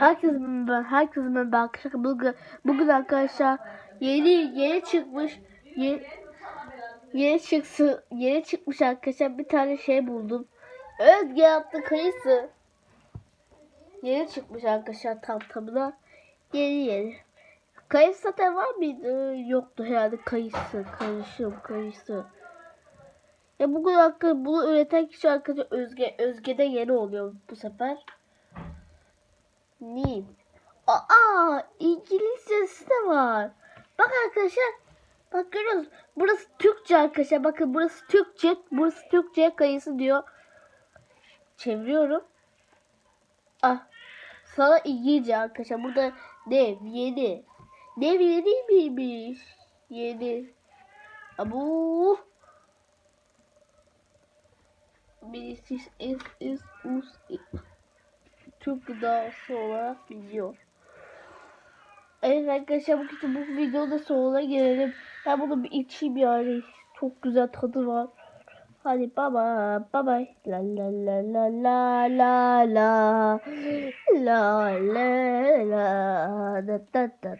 Herkes ben herkes ben arkadaşlar bugün bugün arkadaşlar yeni yeni çıkmış yeni, yeni çıksı yeni çıkmış arkadaşlar bir tane şey buldum. Özge yaptı kayısı. Yeni çıkmış arkadaşlar tam tamına yeni yeni. Kayısı zaten var mıydı? Yoktu herhalde kayısı. Karışım kayısı. Ya bugün arkadaşlar bunu üreten kişi arkadaşlar Özge. Özge'de yeni oluyor bu sefer. Nim. Aa İngilizcesi de var. Bak arkadaşlar. Bak görüyoruz. Burası Türkçe arkadaşlar. Bakın burası Türkçe. Burası Türkçe kayısı diyor. Çeviriyorum. Ah. Sana İngilizce arkadaşlar. Burada ne? Yeni. Ne yeni miymiş? Yeni. Abu. Birisi is is us Türk gıdası olarak biliyor. Evet arkadaşlar bu kitabı bu videoda sonuna gelelim. Ben bunu bir içeyim yani. Çok güzel tadı var. Hadi baba baba la la la la la la la la la la da da da